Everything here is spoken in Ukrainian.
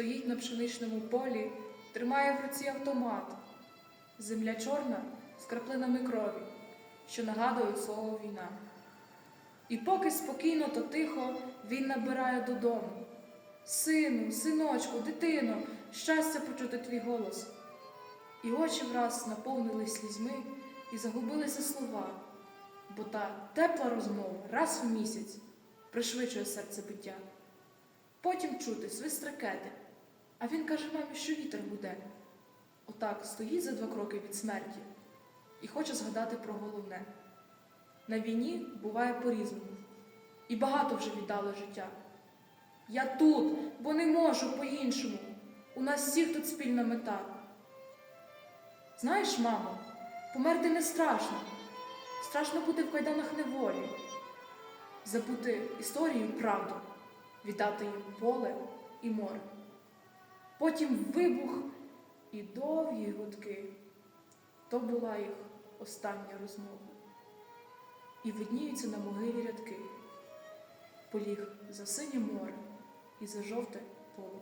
Стоїть на пшеничному полі, тримає в руці автомат. Земля чорна з краплинами крові, що нагадують слово війна. І поки спокійно та тихо він набирає додому. Сину, синочку, дитино, щастя почути твій голос. І очі враз наповнились слізьми і загубилися слова, бо та тепла розмова раз в місяць пришвидшує серцебиття. Потім чути свист ракети, а він каже мамі, що вітер гуде. Отак стоїть за два кроки від смерті і хоче згадати про головне. На війні буває по-різному, і багато вже віддали життя. Я тут, бо не можу по-іншому. У нас всіх тут спільна мета. Знаєш, мамо, померти не страшно. Страшно бути в кайданах неволі, забути історію правду, віддати їм поле і море. Потім вибух і довгі гудки. То була їх остання розмова. І видніються на могилі рядки. Поліг за синє море і за жовте поле.